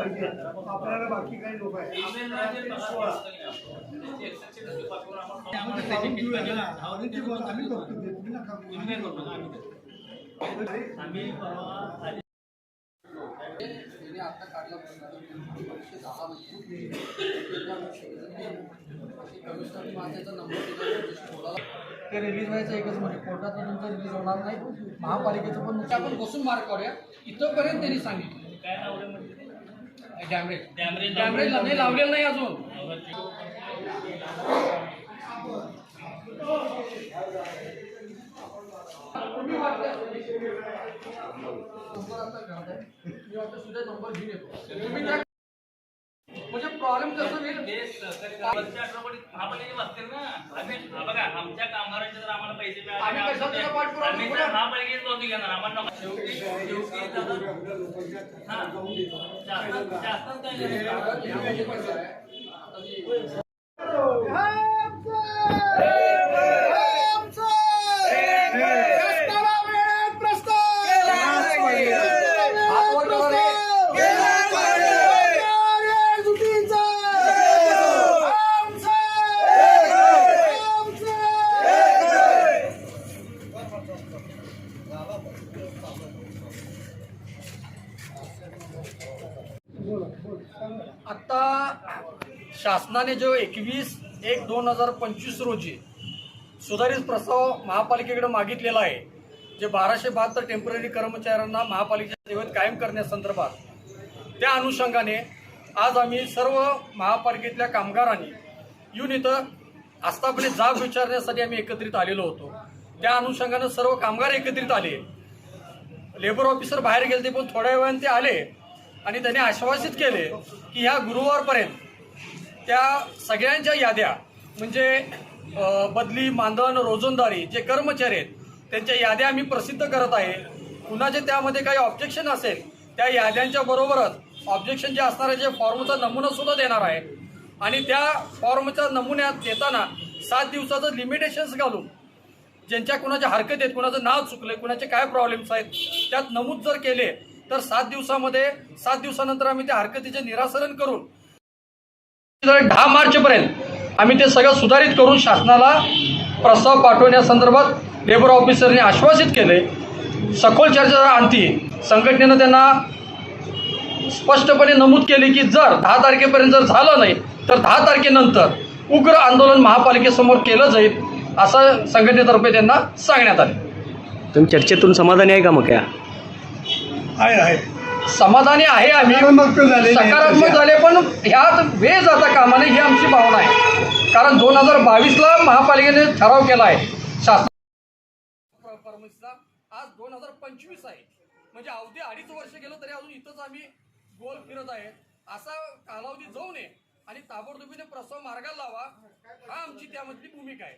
आपल्याला बाकी काही लोक आहेत. ते, आता काढला परीक्षे दहा नंबर ते रिलीज व्हायचं एकच म्हणजे कोर्टाचं तुमचं रिलीज होणार नाही. महापालिकेचं पण आपण बसून मार्क करूया. इथंपर्यंत त्यांनी सांगितलं. डॅमरेज. डॅमरेज डॅमरेज नाही. लावलेलं नाही अजून. म्हणजे प्रॉब्लेम कसं होईल? बघा आमच्या आम्हाला पैसे महापालिकेत नोंदणी घेणार. आम्हाला नको. शेवटी शेवटी दादा, हा, जास्त जास्त काय नाही. यामध्ये कसं आहे, आता जी- हात वर करा रे. आता शासनाने जो एकवीस एक दोन हजार पंचवीस रोजी सुधारित प्रस्ताव महापालिकेकडे मागितलेला आहे जे बाराशे बहात्तर टेंपररी कर्मचाऱ्यांना महापालिकेच्या सेवेत कायम करण्यासंदर्भात त्या अनुषंगाने आज आम्ही सर्व महापालिकेतल्या कामगारांनी येऊन इथं आस्थापने जाब विचारण्यासाठी आम्ही एकत्रित आलेलो होतो. त्या अनुषंगानं सर्व कामगार एकत्रित आले. लेबर ऑफिसर बाहेर गेले ते पण थोड्या वेळाने ते आले आणि त्यांनी आश्वासित केले की ह्या गुरुवारपर्यंत त्या सगळ्यांच्या याद्या म्हणजे बदली मानधन रोजंदारी जे कर्मचारी आहेत त्यांच्या याद्या आम्ही प्रसिद्ध करत आहे. कुणाचे त्यामध्ये काही ऑब्जेक्शन असेल त्या याद्यांच्या बरोबरच ऑब्जेक्शन जे असणारे जे फॉर्मचा नमुना सुद्धा देणार आहे. आणि त्या फॉर्मच्या नमुन्यात देताना सात दिवसाचं लिमिटेशन्स घालून ज्यांच्या कुणाच्या हरकत आहेत कुणाचं नाव चुकलंय कुणाचे काय प्रॉब्लेम्स आहेत त्यात नमूद जर केले तर सात दिवसामध्ये सात दिवसानंतर आम्ही त्या हरकतीचे निरासरण करून दहा मार्च पर्यंत आम्ही ते सगळं सुधारित करून शासनाला प्रस्ताव पाठवण्यासंदर्भात लेबर ऑफिसरने आश्वासित केले. सखोल चर्चा आणती संघटनेनं त्यांना स्पष्टपणे नमूद केले की जर दहा तारखेपर्यंत जर झालं नाही तर दहा तारखेनंतर उग्र आंदोलन महापालिकेसमोर केलं जाईल असं संघटनेतर्फे त्यांना सांगण्यात आले. तुम्ही चर्चेतून समाधानी आहे का मग क्या आहे आहे. समाधानी आहे आम्ही. सकारात्मक झाले पण ह्यात वेळ जाता कामा नये ही आमची भावना आहे. कारण दोन हजार बावीसला महापालिकेने ठराव केला आहे. शासन आज दोन हजार पंचवीस आहे. म्हणजे अवधी अडीच वर्ष गेलं तरी अजून इथंच आम्ही गोल फिरत आहे असा कालावधी जाऊ नये आणि ताबडतोबीने प्रस्ताव मार्गाला लावा. हा आमची त्यामधली भूमिका आहे.